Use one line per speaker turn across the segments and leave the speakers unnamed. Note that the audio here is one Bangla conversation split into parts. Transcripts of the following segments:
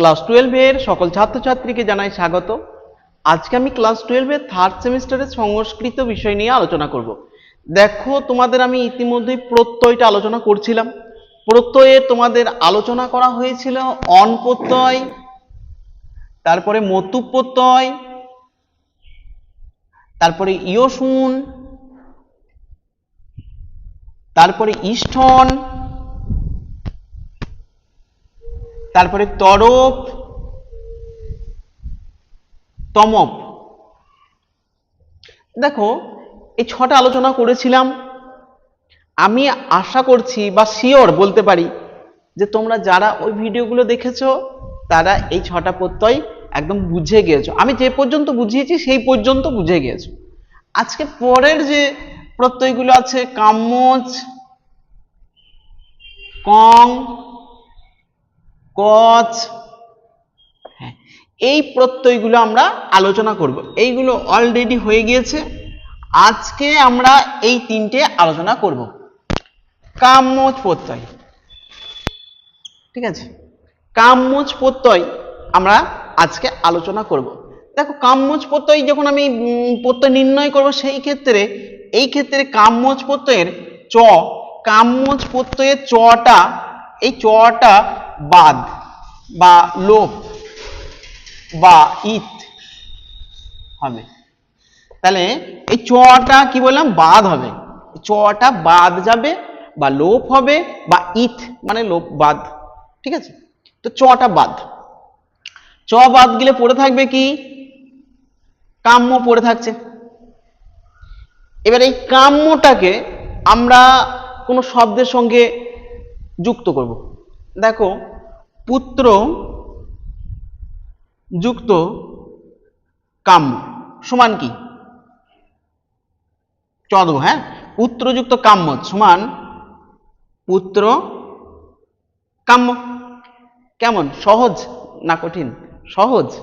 ক্লাস টুয়েলভের সকল ছাত্রছাত্রীকে জানাই স্বাগত। আজকে আমি ক্লাস টুয়েলভের থার্ড সেমিস্টারের সংস্কৃত বিষয় নিয়ে আলোচনা করব। দেখো, তোমাদের আমি ইতিমধ্যেই প্রত্যয়টা আলোচনা করছিলাম। প্রত্যয়ে তোমাদের আলোচনা করা হয়েছিল অন প্রত্যয়, তারপরে মতুপ প্রত্যয়, তারপরে ইয়সুন, তারপরে ইষ্ঠন তারপরে তরফ তমপ। দেখো, এই ছটা আলোচনা করেছিলাম। আমি আশা করছি বা শিওর বলতে পারি যে তোমরা যারা ওই ভিডিওগুলো দেখেছ, তারা এই ছটা প্রত্যয় একদম বুঝে গিয়েছো। আমি যে পর্যন্ত বুঝিয়েছি, সেই পর্যন্ত বুঝে গিয়েছো। আজকে পরের যে প্রত্যয়গুলো আছে কামচ কং কচ হ্যাঁ এই প্রত্যয়গুলো আমরা আলোচনা করব। এইগুলো অলরেডি হয়ে গিয়েছে। আজকে আমরা এই তিনটে আলোচনা করব। কাম্যজ প্রত্যয়। ঠিক আছে? কাম্যজ প্রত্যয় আমরা আজকে আলোচনা করব। দেখো কাম্যজ প্রত্যয় যখন আমি প্রত্যয় নির্ণয় করব সেই ক্ষেত্রে, এই ক্ষেত্রে কাম্যজ প্রত্যয়ের চ কাম্যজ প্রত্যয়ের চটা, এই চটা বাদ, বা লোপ বা ইত হবে। তাহলে এই চটা কি বললাম? বাদ হবে। চটা বাদ যাবে, বা লোপ হবে, বা ইত মানে লোপ বাদ। ঠিক আছে? তো চটা বাদ। চ বাদ গেলে পড়ে থাকবে কি? কাম্য পড়ে থাকছে। এবার এই কাম্যটাকে আমরা কোনো শব্দের সঙ্গে যুক্ত করব। দেখো, পুত্র যুক্ত কাম্য সমান কি? চ দেবো হ্যাঁ পুত্রযুক্ত কাম্য সমান পুত্র কাম্য। কেমন? সহজ না কঠিন? সহজ।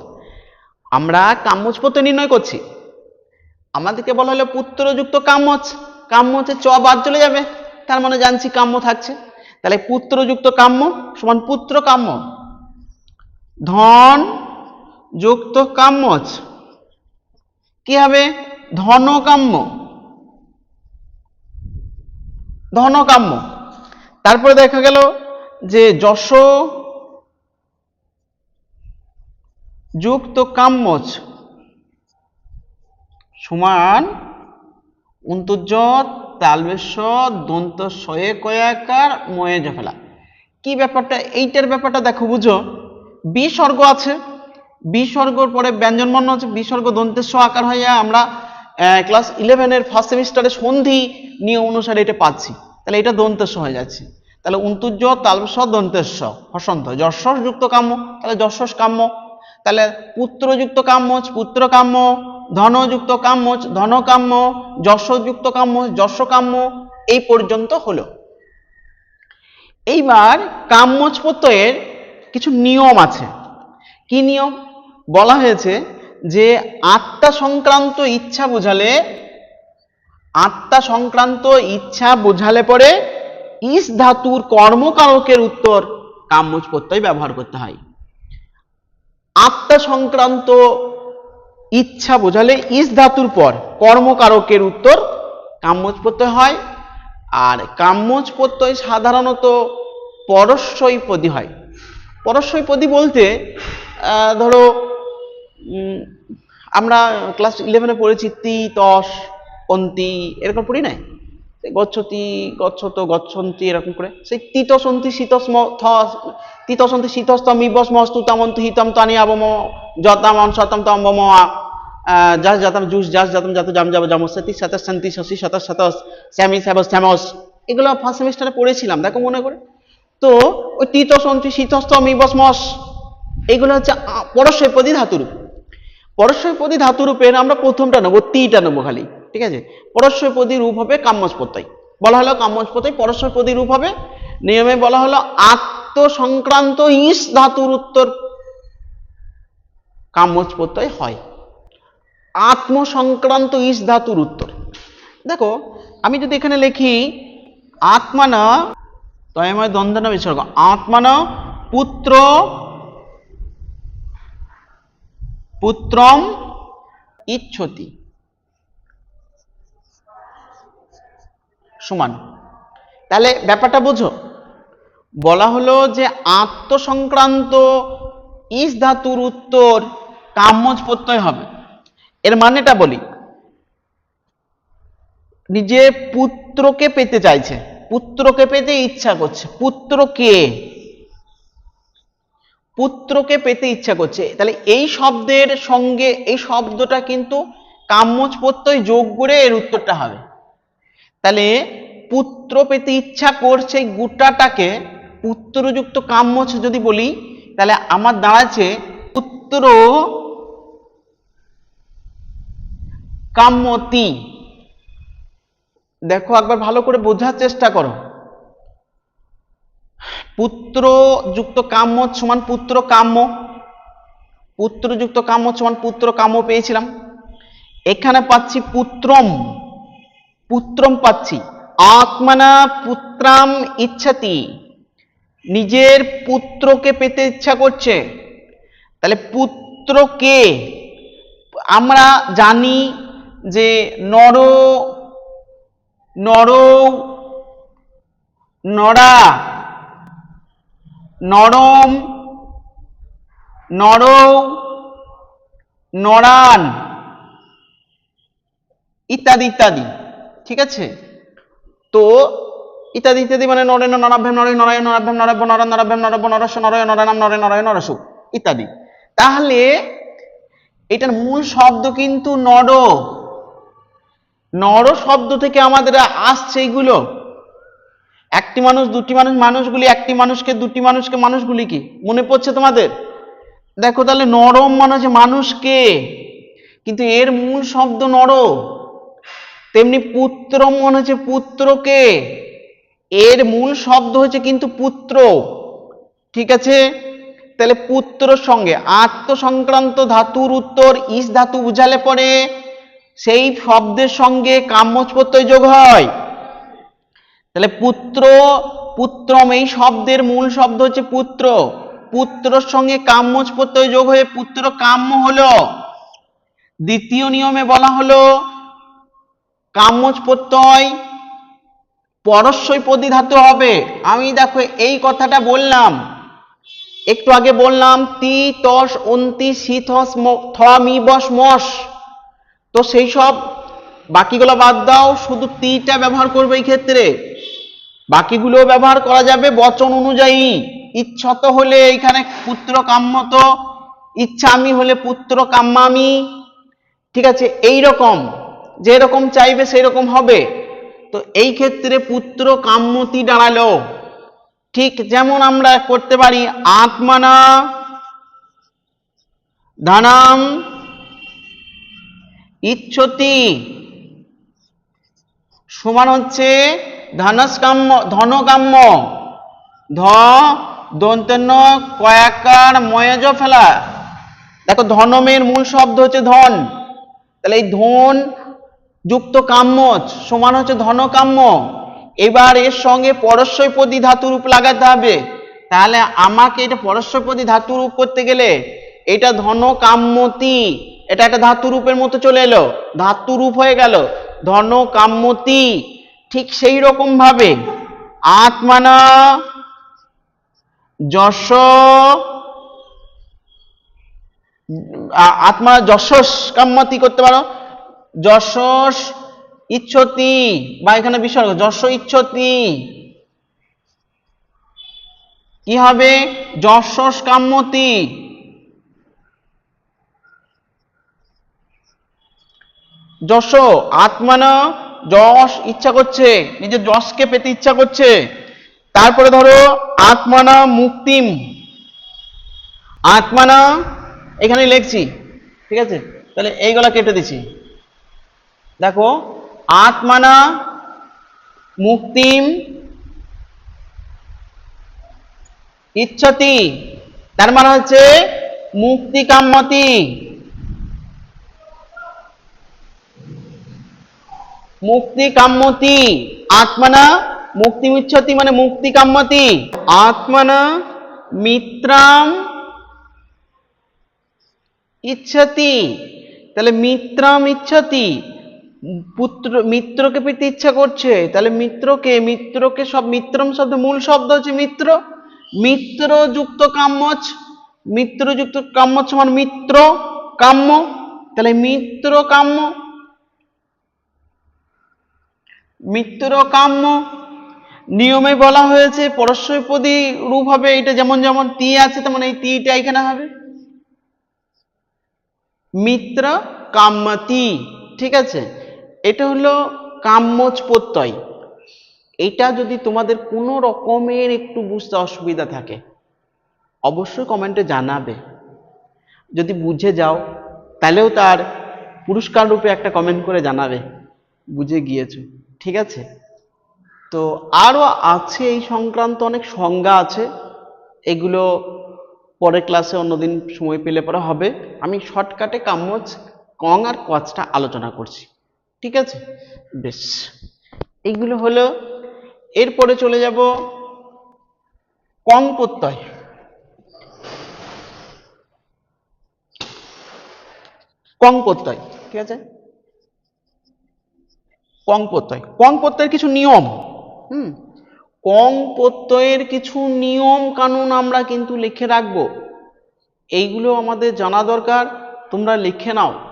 আমরা কাম্যজ পত্র নির্ণয় করছি। আমাদেরকে বলা হলো পুত্রযুক্ত কাম্যজ কাম্য হচ্ছে চ বাদ চলে যাবে। তার মানে জানছি কাম্য থাকছে। তাহলে পুত্রযুক্ত কাম্য সমান পুত্র কাম্য। ধন যুক্ত কাম্যজ কি হবে? ধনকাম্য ধনকাম্য তারপরে দেখা গেল যে যশ যুক্ত কাম্যজ সমান উন্তর্জ তালবেশ দন্ত শয়ে কয়াকার, ময়ে জফেলা। কি ব্যাপারটা? এইটার ব্যাপারটা দেখো, বুঝো? বিসর্গ আছে। বিসর্গর পরে ব্যঞ্জন বর্ণ আছে। বিসর্গ দন্তের স আকার হয়ে আমরা ক্লাস ইলেভেনের ফার্স্ট সেমিস্টারে সন্ধি নিয়ম অনুসারে এটা পাচ্ছি। তাহলে এটা দন্তেস্ব হয়ে যাচ্ছে। তাহলে উন্তুজ তালবেশ দন্তেস্ব হসন্ত যশস যুক্ত কাম্য। তাহলে যশস কাম্য। তাহলে পুত্রযুক্ত কাম্য, পুত্র কাম্য। ধনযুক্ত কাম্যজ ধনকাম্য, যশযুক্ত কাম্য যশ কাম্য এই পর্যন্ত হলো। এইবার কাম্যজ প্রত্যয়ের কিছু নিয়ম আছে। কি নিয়ম? বলা হয়েছে যে আত্মা সংক্রান্ত ইচ্ছা বোঝালে, আত্মা সংক্রান্ত ইচ্ছা বোঝালে পরে ইস ধাতুর কর্মকারকের উত্তর কাম্যজ প্রত্যয় ব্যবহার করতে হয়। আত্মা সংক্রান্ত ইচ্ছা বোঝালে ইস ধাতুর পর কর্মকারকের উত্তর কাম্যজ প্রত্যয় হয়। আর কাম্যজ প্রত্যয় সাধারণত পরস্বইপদী হয়। পরস্বইপদী বলতে ধরো আমরা ক্লাস ইলেভেনে পড়েছি, তি, তস, অন্তি, এরকম পড়ি নাই? গচ্ছতি, গচ্ছত, গচ্ছন্তি, এরকম করে। সেই তিতসন্তি শীতস্ম থ তিতসন্তি শীতস্তম ইবস মস্তু তামন্তু হিতম তানি আবম যতাম শতম তম বম যাস জাতাম জুস যাস জাতম জাত জাম যাব জামসতি শতস সন্তি শশি শতস শতস শ্যামি শ্যাবস শ্যামস এগুলো ফার্স্ট সেমিস্টারে পড়েছিলাম দেখো মনে করে। তো ওই তিতসন্তি শীতস্তম ইবস মস এগুলো হচ্ছে আ, পরস্বৈপদী ধাতুরূপ পরস্বৈপদী ধাতুরূপের আমরা প্রথমটা নেব তিটা নেব খালি ঠিক আছে? পরস্বৈপদী রূপ হবে প্রত্যয় বলা হলো কাম্যজ প্রত্যয় পরস্বৈপদী রূপ হবে নিয়মে বলা হলো আত্ম সংক্রান্ত ইস ধাতুর উত্তর। কাম্যজ প্রত্যয় হয়। আত্ম সংক্রান্ত ইস ধাতুর উত্তর। দেখো, আমি যদি এখানে লিখি আত্মানা তয়ময় দ্বন্দ্ব বিসর্গ। আত্মানা পুত্র, পুত্রম, ইচ্ছতি। সমান। তাহলে ব্যাপারটা বোঝো। বলা হলো যে আত্মসংক্রান্ত ইস ধাতুর উত্তর কাম্যজ প্রত্যয় হবে। এর মানেটা বলি। নিজে পুত্রকে পেতে চাইছে। পুত্রকে পেতে ইচ্ছা করছে। পুত্রকে। পুত্রকে পেতে ইচ্ছা করছে। তাহলে এই শব্দের সঙ্গে, এই শব্দটা কিন্তু কাম্যজ প্রত্যয় যোগ করে এর উত্তরটা হবে। তাহলে পুত্র পেতে ইচ্ছা করছে গোটাটাকে পুত্রযুক্ত কাম্যজ যদি বলি, তাহলে আমার দাঁড়াচ্ছে পুত্র কাম্যতি। দেখো একবার ভালো করে বোঝার চেষ্টা করো। পুত্র যুক্ত কাম্য সমান পুত্র কাম্য। পুত্র যুক্ত কাম্য সমান পুত্র কাম্য পেয়েছিলাম। এখানে পাচ্ছি পুত্রম। পুত্রম পাচ্ছি। আত্মনা পুত্রাম ইচ্ছাতি। নিজের পুত্রকে পেতে ইচ্ছা করছে। তাহলে পুত্রকে আমরা জানি যে নর নর, নরা, নরম, নর, নরান ইত্যাদি ইত্যাদি। ঠিক আছে? তো ইত্যাদি ইত্যাদি মানে নরেন নরাভ্যাম নরে নরায় নরাভ্যাম, নরাভ্য নর নরাভ্যাম, নরভ্য, নরস, নরয়, নরানাম নরে নরায়, নরসু, ইত্যাদি। তাহলে এটার মূল শব্দ কিন্তু নর। নর শব্দ থেকে আমাদের আসছে এইগুলো। একটি মানুষ, দুটি মানুষ, মানুষগুলি, একটি মানুষকে, দুটি মানুষকে, মানুষগুলি কি? মনে পড়ছে তোমাদের? দেখো তাহলে নরম মানে হচ্ছে মানুষকে, কিন্তু এর মূল শব্দ নর। তেমনি পুত্র মনে হচ্ছে পুত্রকে। এর মূল শব্দ হচ্ছে কিন্তু পুত্র। ঠিক আছে? তাহলে পুত্রর সঙ্গে আত্মসংক্রান্ত ধাতুর উত্তর ইস ধাতু বুঝালে পরে সেই শব্দের সঙ্গে কাম্যজ প্রত্যয় যোগ হয়। তাহলে পুত্র, পুত্রম এই শব্দের মূল শব্দ হচ্ছে পুত্র। পুত্রর সঙ্গে কাম্যজ প্রত্যয় যোগ হয়ে পুত্র কাম্য হলো। দ্বিতীয় নিয়মে বলা হলো কাম্যজ প্রত্যয় পরস্বই পদি ধাতু হবে। আমি দেখো এই কথাটা বললাম। একটু আগে বললাম, তি, তস, অন্তি শীতস থ, মি, বস, মস। তো সেই সব বাকিগুলো বাদ দাও, শুধু তিটা ব্যবহার করবে এই ক্ষেত্রে। বাকিগুলো ব্যবহার করা যাবে বচন অনুযায়ী। ইচ্ছত হলে এখানে পুত্র কাম্যত ইচ্ছা আমি হলে পুত্র কাম্যামি। ঠিক আছে এই রকম যেরকম চাইবে সেই রকম হবে। তো এই ক্ষেত্রে পুত্র কাম্যতি দাঁড়াল। ঠিক যেমন আমরা করতে পারি, আত্মানা ধনাম ইচ্ছতি। সমান হচ্ছে ধনস্কাম্য ধনকাম্য ধ দন্তন্য কয়াকার ময়জ ফেলা। দেখো ধনমের মূল শব্দ হচ্ছে ধন। তাহলে এই ধন যুক্ত কাম্য, সমান হচ্ছে ধনকাম্য এবার এর সঙ্গে পরস্বৈপদী ধাতু রূপ লাগাতে হবে। তাহলে আমাকে এটা পরস্বৈপদী ধাতু রূপ করতে গেলে এটা ধন কাম্যতি, এটা একটা ধাতু রূপের মতো চলে এলো। ধাতু রূপ হয়ে গেল, ধন কাম্যতি, ঠিক সেই রকম ভাবে। আত্মানা যশ আত্মা যশস কাম্যতি করতে পারো। যশস ইচ্ছতি, বা এখানে বিসর্গ যশ ইচ্ছতি। কি হবে? যশস কাম্যতি যশ, আত্মানা, যশ ইচ্ছা করছে, নিজের যশকে পেতে ইচ্ছা করছে। তারপরে ধরো, আত্মানা মুক্তিম। আত্মানা, এখানে লিখছি, ঠিক আছে? তাহলে এইগুলা কেটে দিছি। দেখো, আত্মানা মুক্তিম ইচ্ছতি। তার মানে হচ্ছে মুক্তি কাম্যতি। মুক্তি কাম্যতি। আত্মনা মুক্তি ইচ্ছতি মানে মুক্তি কাম্যতি। আত্মনা মিত্রাম ইচ্ছাতি। তাহলে মিত্রাম ইচ্ছাতি। পুত্র, মিত্রকে পেতে ইচ্ছা করছে, তাহলে মিত্রকে মিত্রকে সব, মিত্রম শব্দ, মূল শব্দ হচ্ছে মিত্র। মিত্র যুক্ত কাম্যচ মিত্র যুক্ত কাম্যচ সমান মিত্র কাম্য। তাহলে মিত্র কাম্য মিত্র কাম্য নিয়মে বলা হয়েছে, পরস্পরপদী রূপ হবে এটা যেমন যেমন তি আছে তেমন এই তিটা এখানে হবে। মিত্র কাম্যতি ঠিক আছে? এটা হলো কাম্যচ প্রত্যয় এটা যদি তোমাদের কোনো রকমের একটু বুঝতে অসুবিধা থাকে, অবশ্যই কমেন্টে জানাবে। যদি বুঝে যাও, তাহলেও তার পুরস্কার রূপে একটা কমেন্ট করে জানাবে, বুঝে গিয়েছো, ঠিক আছে? তো আরও আছে, এই সংক্রান্ত অনেক সংজ্ঞা আছে, এগুলো পরের ক্লাসে অন্যদিন সময় পেলে পরে হবে। আমি শর্টকাটে কাম্যচ কং আর কচটা আলোচনা করছি। ঠিক আছে? বেশ। এইগুলো হলো, এরপরে চলে যাব কং প্রত্যয় কং প্রত্যয় ঠিক আছে? কং প্রত্যয় কং প্রত্যয়ের কিছু নিয়ম। হুম? কং প্রত্যয়ের কিছু নিয়ম কানুন আমরা কিন্তু লিখে রাখব। এইগুলো আমাদের জানা দরকার, তোমরা লিখে নাও।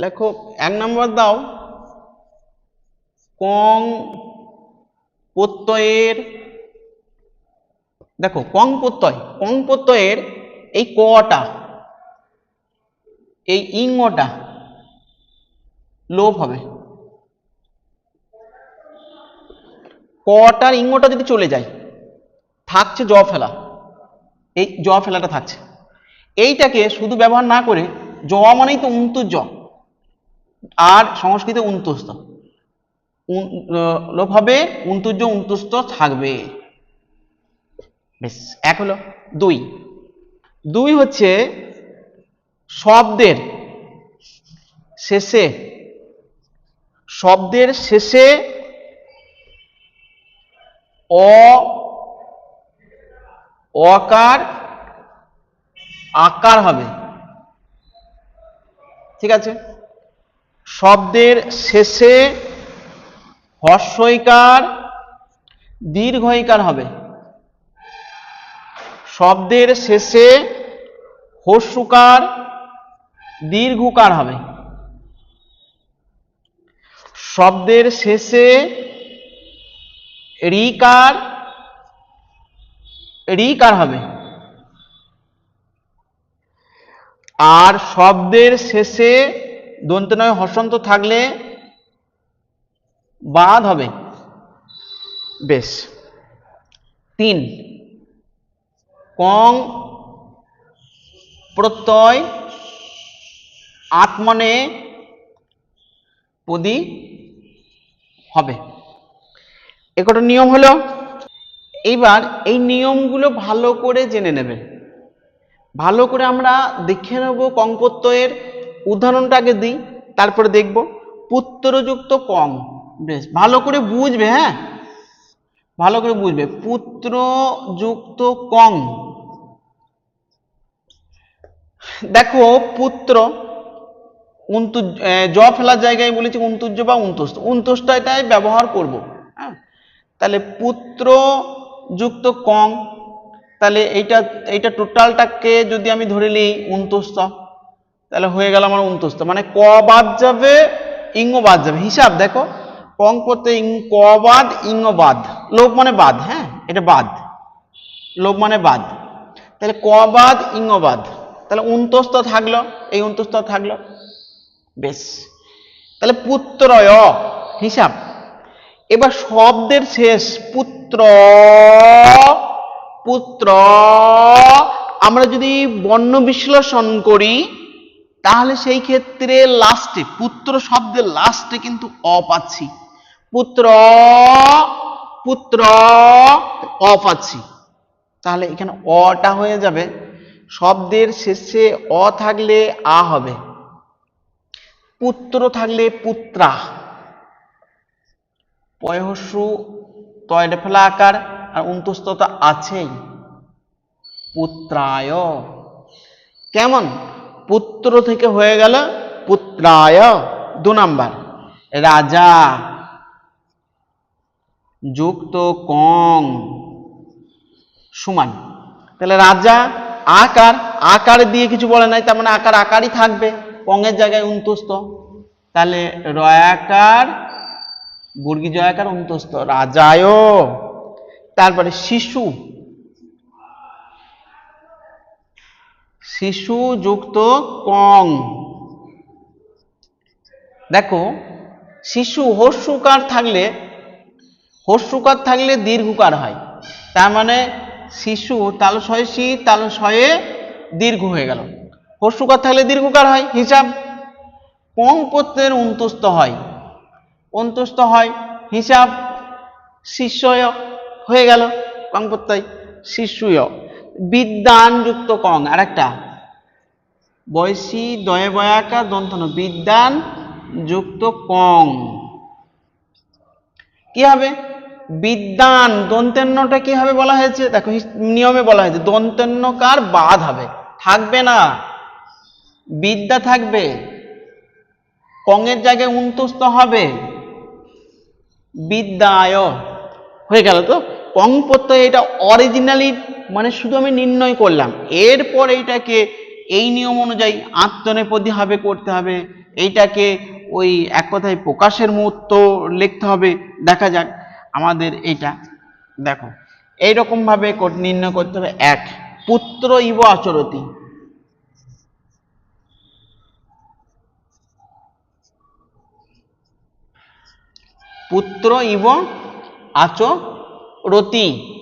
লেখো, এক নম্বর দাও। কং প্রত্যয়ের, দেখো, কং প্রত্যয়, কং প্রত্যয়ের এই কটা, এই ইংটা লোপ হবে। কটার ইঙ্গটা যদি চলে যায়, থাকছে জ ফেলা। এই জ ফেলাটা থাকছে। এইটাকে শুধু ব্যবহার না করে, জ মানেই তো উন্তুর জ। আর সংস্কৃতে উন্তুস্ত লোভ হবে, উন্তুজ উন্তুস্ত থাকবে। বেশ, এক হলো দুই। দুই হচ্ছে শব্দের শেষে শব্দের শেষে অ, অকার, আকার হবে। ঠিক আছে? শব্দের শেষে হর্ষইকার, দীর্ঘইকার হবে। শব্দের শেষে হস্যকার দীর্ঘকার হবে। শব্দের শেষে রিকার রিকার হবে। আর শব্দের শেষে দন্ত নয়, হসন্ত থাকলে বাদ হবে। বেশ। তিন। কং প্রত্যয় আত্মনে পদি হবে। একটা নিয়ম হলো, এইবার এই নিয়মগুলো ভালো করে জেনে নেবেন ভালো করে আমরা দেখে নেব কংপ্রত্যয়ের উদাহরণটা আগে দিই, তারপরে দেখব, পুত্রযুক্ত কং। বেশ, ভালো করে বুঝবে হ্যাঁ? ভালো করে বুঝবে, পুত্রযুক্ত কং। দেখো, পুত্র উন্তু জ ফেলার জায়গায় বলেছি উন্তুজ্জ বা উন্তুষ্ট। উন্তুষ্টটা এটাই ব্যবহার করব হ্যাঁ? তাহলে পুত্র যুক্ত কং, তাহলে এইটা এইটা টোটালটাকে যদি আমি ধরে নিই উনতস্ত তাহলে হয়ে গেল আমার উনতস্ত মানে ক বাদ যাবে, ইঙ্গ বাদ যাবে। হিসাব দেখো কং করতে ক বাদ, ইঙ্গ বাদ। লোক মানে বাদ হ্যাঁ? এটা বাদ। লোক মানে বাদ। তাহলে ক বাদ, ইঙ্গ বাদ। তাহলে উনতস্ত থাকল। এই উনতস্ত থাকল। বেশ। তাহলে পুত্রয়, হিসাব। এবার শব্দের শেষ, পুত্র পুত্র। আমরা যদি বর্ণ বিশ্লেষণ করি তাহলে সেই ক্ষেত্রে লাস্টে পুত্র শব্দের লাস্টে কিন্তু অ পাচ্ছি। পুত্র পুত্র, অ পাচ্ছি। তাহলে এখানে অটা হয়ে যাবে। শব্দের শেষে অ থাকলে আ হবে। পুত্র থাকলে পুত্রা। পয়হস্যু তয়টা ফেলা আকার আর উন্তস্ততা আছেই। পুত্রায়। কেমন? পুত্র থেকে হয়ে গেল পুত্রায় দু নাম্বার। রাজা, যুক্ত কং, সমান। তাহলে রাজা আকার আকার দিয়ে কিছু বলে নাই, তার মানে আকার আকারই থাকবে কঙের জায়গায় উন্তস্ত তাহলে রয়াকার, বর্গী জয়াকার উন্তস্ত রাজায় তারপরে শিশু শিশু যুক্ত কং। দেখো, শিশু হর্ষুকার থাকলে হর্ষুকার থাকলে দীর্ঘকার হয়। তার মানে শিশু তাল শয়ে শি তাল শয়ে দীর্ঘ হয়ে গেল। হর্ষুকার থাকলে দীর্ঘকার হয়, হিসাব। কং প্রত্যয়ের অন্তস্থ হয়। অন্তস্থ হয়, হিসাব। শিষ্যয় হয়ে গেল কং প্রত্যয় শিশুয় বিদ্যান যুক্ত কং, আরেকটা। বয়সী দয়ে বয়াকা দন্তন বিদ্যান যুক্ত কং। কি হবে? বিদ্যান দন্তেন্নটা কি হবে বলা হয়েছে? দেখো নিয়মে বলা হয়েছে দন্তেন্নকার বাদ হবে, থাকবে না। বিদ্যা থাকবে কঙের জায়গায় উন্তস্ত হবে। বিদ্যায়, হয়ে গেল তো? কং প্রত্যয় এটা অরিজিনালি মানে শুধু আমি নির্ণয় করলাম। এরপর এইটাকে এই নিয়ম অনুযায়ী আত্মনেপদী হবে করতে হবে। এইটাকে ওই এক কথায় প্রকাশের মুহূর্ত লিখতে হবে। দেখা যাক আমাদের এইটা। দেখো, এইরকম ভাবে নির্ণয় করতে হবে। এক, পুত্র ইব আচরতি। পুত্র ইব আচ রতি।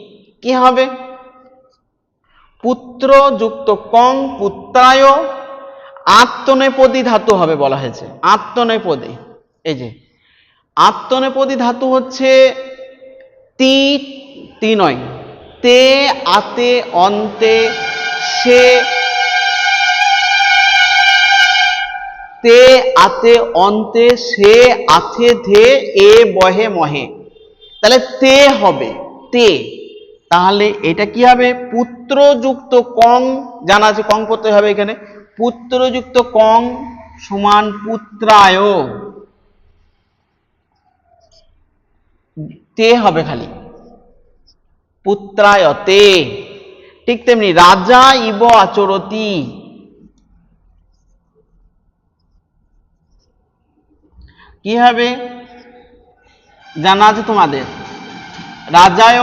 কি হবে? পুত্র যুক্ত কং পুত্রায় আত্মনেপদী ধাতু হবে বলা হয়েছে। আত্মনেপদী। এই যে, আত্মনেপদী ধাতু হচ্ছে তি তি নয়। তে, আতে, অন্তে, সে, তে, আতে, অন্তে, সে, আথে, ধে, এ, বহে, মহে। তাহলে তে হবে। তে তাহলে এটা কি হবে? পুত্রযুক্ত কং জানা আছে, কং করতে হবে এখানে। পুত্রযুক্ত কং সমান পুত্রায়। তে হবে খালি। পুত্রায় তে ঠিক তেমনি রাজা ইব আচরতি। কি হবে? জানা আছে তোমাদের। রাজায়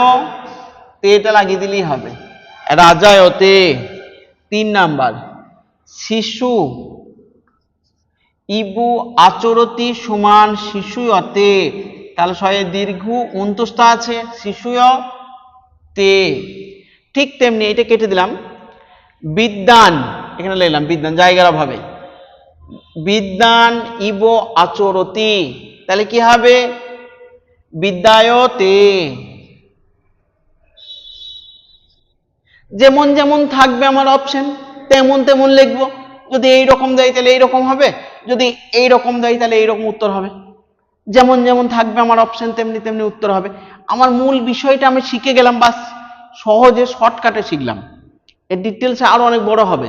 তেটা লাগিয়ে দিলেই হবে। রাজায়তে তিন নাম্বার, শিশু। ইবু আচরতি সমান শিশুয়তে, তাহলে শয়ে দীর্ঘ অন্তস্থ আছে শিশুয় তে ঠিক তেমনি এটা কেটে দিলাম। বিদ্যান, এখানে লিখলাম বিদ্যান, জায়গার অভাবে। বিদ্যান, ইব আচরতি, তাহলে কি হবে? বিদ্যায়তে। যেমন যেমন থাকবে আমার অপশন তেমন তেমন লিখব। যদি এই রকম দেয় তাহলে এই রকম হবে, যদি এই রকম দেয় তাহলে এই রকম উত্তর হবে। যেমন যেমন থাকবে আমার অপশন তেমনি তেমনি উত্তর হবে। আমার মূল বিষয়টা আমি শিখে গেলাম, বাস সহজে শর্টকাটে শিখলাম। এর ডিটেলসে আরও অনেক বড় হবে,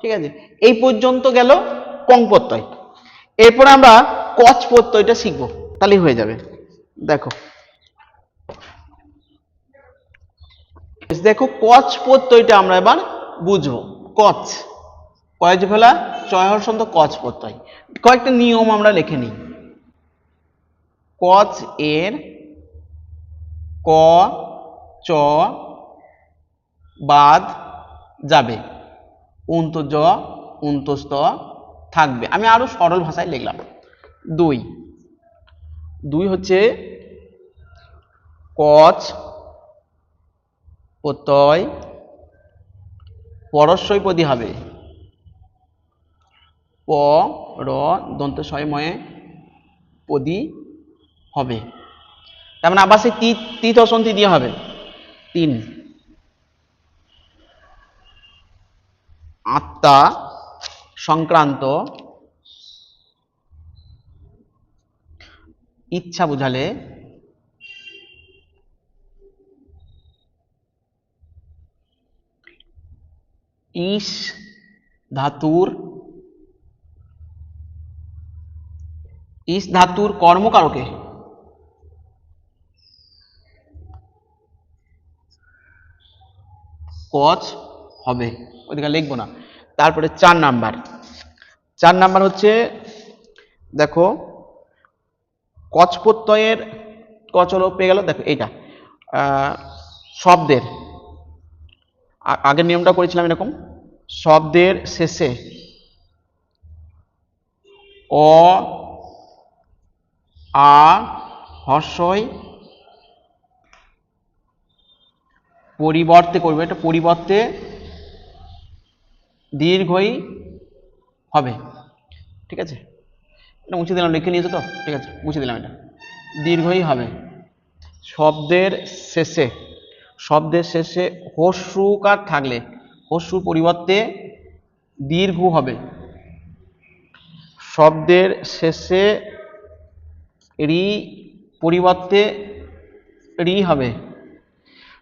ঠিক আছে? এই পর্যন্ত গেল কং প্রত্যয়। এরপরে আমরা কচ প্রত্যয়টা শিখব, তাহলেই হয়ে যাবে। দেখো। দেখো, কচ প্রত্যয়টা আমরা এবার বুঝব। কচ। কয়েজ ফেলা? চয়হর সন্ত কচ প্রত্যয়। কয়েকটা নিয়ম আমরা লিখে নিই। কচ এর ক, চ বাদ যাবে। উন্ত জ উন্তস্ত থাকবে। আমি আরও সরল ভাষায় লিখলাম। দুই। দুই হচ্ছে কচ প্রত্যয় পরস্বইপদী হবে। প, র দন্ত পদী হবে। তার মানে আবার সেই তিত অসন্তি দিয়ে হবে। তিন। আত্মা সংক্রান্ত ইচ্ছা বুঝালে ইশ ধাতুর, ইস, ধাতুর কর্মকারকে কচ হবে, ওইদিকে লিখব না। তারপরে চার নাম্বার। চার নাম্বার হচ্ছে, দেখো, কচ প্রত্যয়ের কচল পেয়ে গেল, দেখো, এইটা শব্দের। আগের নিয়মটা করেছিলাম এরকম। শব্দের শেষে অ, আ, হর্ষই পরিবর্তে করবে। এটা পরিবর্তে দীর্ঘই হবে। ঠিক আছে? এটা মুছে দিলাম, লিখে নিয়েছো তো? ঠিক আছে, মুছে দিলাম এটা। দীর্ঘই হবে। শব্দের শেষে শব্দের শেষে হস্যুকার থাকলে হস্যুর পরিবর্তে দীর্ঘ হবে। শব্দের শেষে রি পরিবর্তে রি হবে।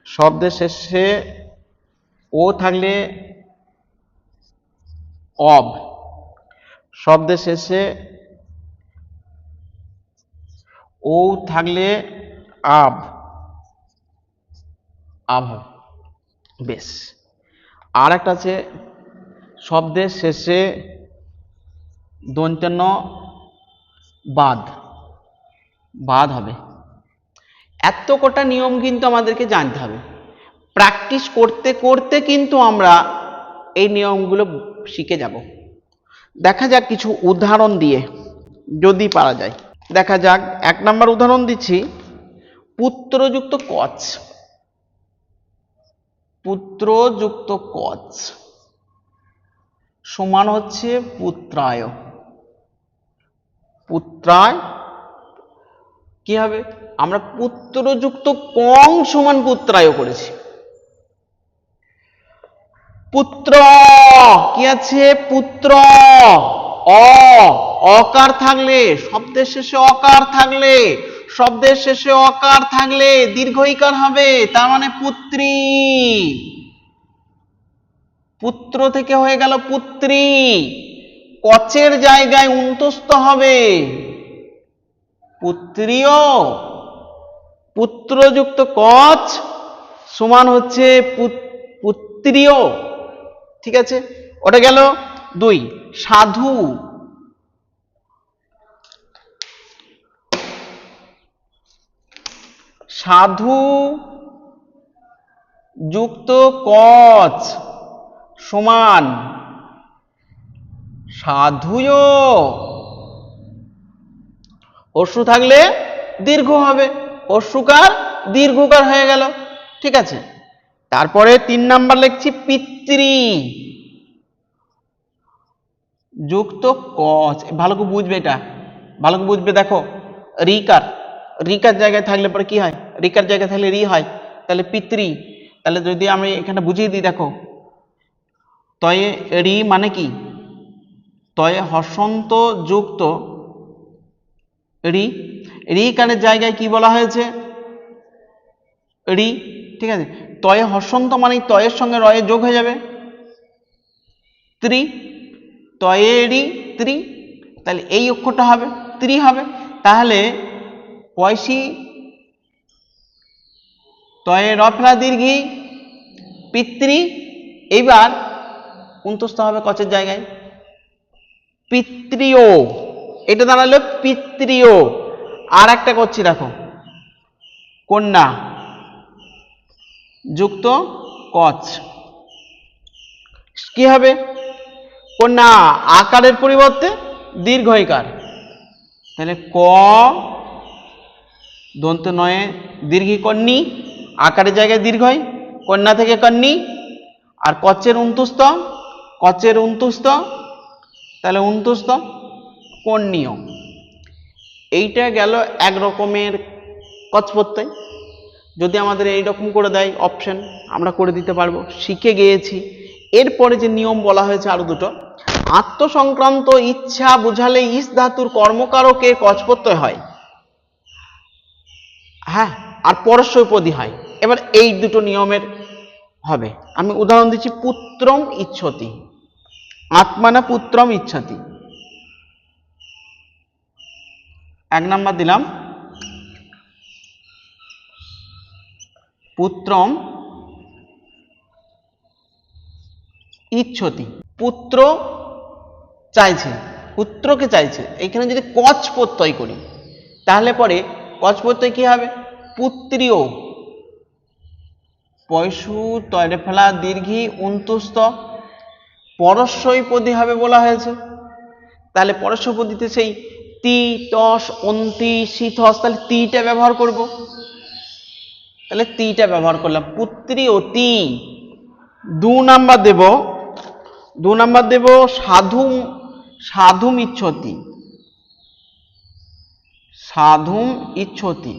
শব্দের শেষে ও থাকলে অব। শব্দের শেষে ও থাকলে আব। আব হবে বেশ। আর একটা আছে শব্দের শেষে দন্তান্ন বাদ। বাদ হবে। এত কটা নিয়ম কিন্তু আমাদেরকে জানতে হবে। প্র্যাকটিস করতে করতে কিন্তু আমরা এই নিয়মগুলো শিখে যাব। দেখা যাক কিছু উদাহরণ দিয়ে যদি পারা যায়। দেখা যাক, এক নম্বর উদাহরণ দিচ্ছি, পুত্রযুক্ত কচ পুত্রযুক্ত কচ। সমান হচ্ছে পুত্রায়। পুত্রায় কি হবে? আমরা পুত্রযুক্ত কং সমান পুত্রায় করেছি। পুত্র, কি আছে? পুত্র, অ, অকার থাকলে, শব্দের শেষে অকার থাকলে শব্দের শেষে অকার থাকলে দীর্ঘইকার হবে, তার মানে পুত্রী। পুত্র থেকে হয়ে গেল পুত্রী। কচের জায়গায় উন্তস্ত হবে। পুত্রীয় পুত্রযুক্ত কচ সমান হচ্ছে পুত- পুত্রীয় ঠিক আছে? ওটা গেল দুই। সাধু। সাধু যুক্ত কচ সমান। সাধুয় অশ্রু থাকলে দীর্ঘ হবে, অশ্রুকার দীর্ঘকার হয়ে গেল, ঠিক আছে? তারপরে তিন নাম্বার লিখছি পিতৃ যুক্ত কচ। ভালো বুঝবে এটা, ভালো বুঝবে দেখো, রিকার। রিকার জায়গায় থাকলে পরে কি হয়? রিকার জায়গায় থাকলে রি হয়। তাহলে পিতৃ। তাহলে যদি আমি এখানে বুঝিয়ে দিই, দেখো। তয়ে রি মানে কি? তয়ে হসন্ত যুক্ত রি। রি কানের জায়গায় কি বলা হয়েছে? রি, ঠিক আছে? তয়ে হসন্ত মানে তয়ের সঙ্গে রয়ে যোগ হয়ে যাবে। ত্রি, তয়ে রি, ত্রি। তাহলে এই অক্ষরটা হবে, ত্রি হবে। তাহলে পয়সি, তয়ে রফলা দীর্ঘি পিতৃ এইবার উন্তস্ত হবে কচের জায়গায়। পিতৃয় এটা দাঁড়াল পিতৃয় আর একটা করছি দেখো, কন্যা, যুক্ত কচ। কি হবে? কন্যা, আকারের পরিবর্তে দীর্ঘইকার তাহলে ক দন্ত নয়ে দীর্ঘি কন্যি আকারের জায়গায় দীর্ঘই কন্যা থেকে কন্যি আর কচের উন্তুস্ত কচের উন্তুস্ত তাহলে উন্তুস্ত কর্ণীয় এইটা গেল এক রকমের কচ যদি আমাদের এই রকম করে দেয় অপশন আমরা করে দিতে পারব। শিখে গিয়েছি। এরপরে যে নিয়ম বলা হয়েছে আরও দুটো। আত্মসংক্রান্ত ইচ্ছা বুঝালে ইস ধাতুর কর্মকারকে কচ হয়। হ্যাঁ আর পরস্যপদী হয়। এবার এই দুটো নিয়মের হবে। আমি উদাহরণ দিচ্ছি, পুত্রম ইচ্ছতি। আত্মানা পুত্রম ইচ্ছতি? এক নাম্বার দিলাম। পুত্রম ইচ্ছতি। পুত্র চাইছে, পুত্রকে চাইছে। এখানে যদি কচ প্রত্যয় করি, তাহলে পরে কচ প্রত্যয় কি হবে? পুত্রীয় পয়সু তয়রে ফেলা দীর্ঘি উন্তুস্ত পরস্বইপদী হবে বলা হয়েছে। তাহলে পরস্বপদীতে সেই তি টস অন্তি, শীতস, তাহলে তিটা ব্যবহার করব। তাহলে তিটা ব্যবহার করলাম। পুত্রী ও তি। দু নাম্বার দেব। দু নাম্বার দেব সাধু সাধুম ইচ্ছতি সাধুম ইচ্ছতি।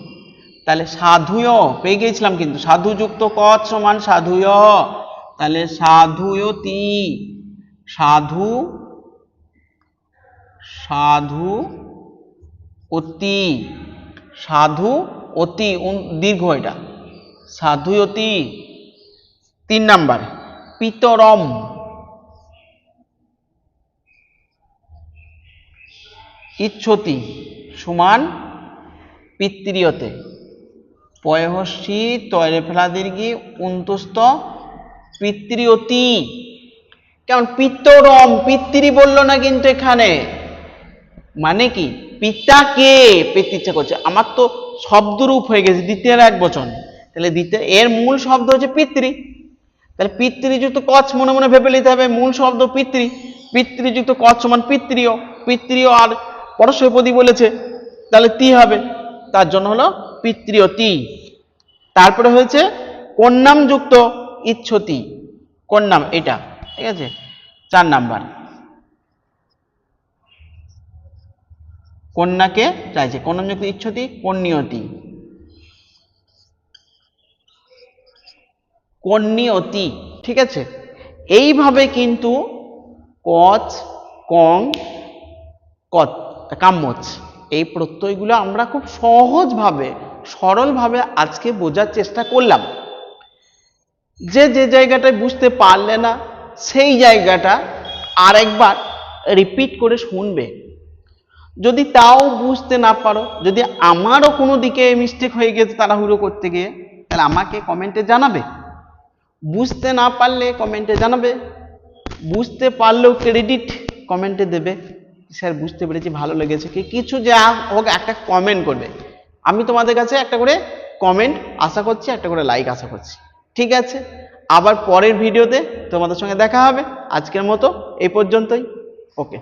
তাহলে সাধুয়, পেয়ে গিয়েছিলাম কিন্তু। সাধুযুক্ত কচ সমান সাধুয়। তাহলে সাধুয়তি। সাধু সাধু অতি সাধু অতি দীর্ঘ এটা। সাধুয়তি। তিন নাম্বার, পিতরম। ইচ্ছতি সমান পিতৃয়তে। পয়হস্যি তয়রে ফেলা দীর্ঘি উন্তস্ত পিতৃয়তি। কেমন পিতরম, পিতৃ বলল না কিন্তু এখানে? মানে কি? পিতাকে পেতে ইচ্ছা করছে। আমার তো শব্দরূপ হয়ে গেছে, দ্বিতীয় এক বচন। তাহলে দ্বিতীয়, এর মূল শব্দ হচ্ছে পিতৃ। তাহলে পিতৃযুক্ত কচ মনে মনে ভেবে নিতে হবে, মূল শব্দ পিতৃ। পিতৃযুক্ত কচ সমান পিতৃয়। পিতৃয় আর পরস্পরপদী বলেছে। তাহলে তি হবে। তার জন্য হলো পিতৃয় তি তারপরে হয়েছে কন্যাম যুক্ত ইচ্ছতি। কন্যাম, এটা, ঠিক আছে? চার নাম্বার। কন্যাকে চাইছে কন্যাম যুক্ত ইচ্ছতি কন্যতি কন্যতি ঠিক আছে? এইভাবে কিন্তু কচ, কং, কত, কাম্যচ। এই প্রত্যয়গুলো আমরা খুব সহজভাবে, সরলভাবে আজকে বোঝার চেষ্টা করলাম। যে যে জায়গাটায় বুঝতে পারলে না, সেই জায়গাটা আরেকবার রিপিট করে শুনবে। যদি তাও বুঝতে না পারো, যদি আমারও কোনো দিকে মিস্টেক হয়ে গেছে তাড়াহুড়ো করতে গিয়ে, তাহলে আমাকে কমেন্টে জানাবে। বুঝতে না পারলে কমেন্টে জানাবে, বুঝতে পারলেও ক্রেডিট কমেন্টে দেবে। স্যার বুঝতে পেরেছি, ভালো লেগেছে। কি কিছু যা হোক, একটা কমেন্ট করবে। আমি তোমাদের কাছে একটা করে কমেন্ট আশা করছি, একটা করে লাইক আশা করছি। ঠিক আছে? আবার পরের ভিডিওতে তোমাদের সঙ্গে দেখা হবে। আজকের মতো এই পর্যন্তই। ওকে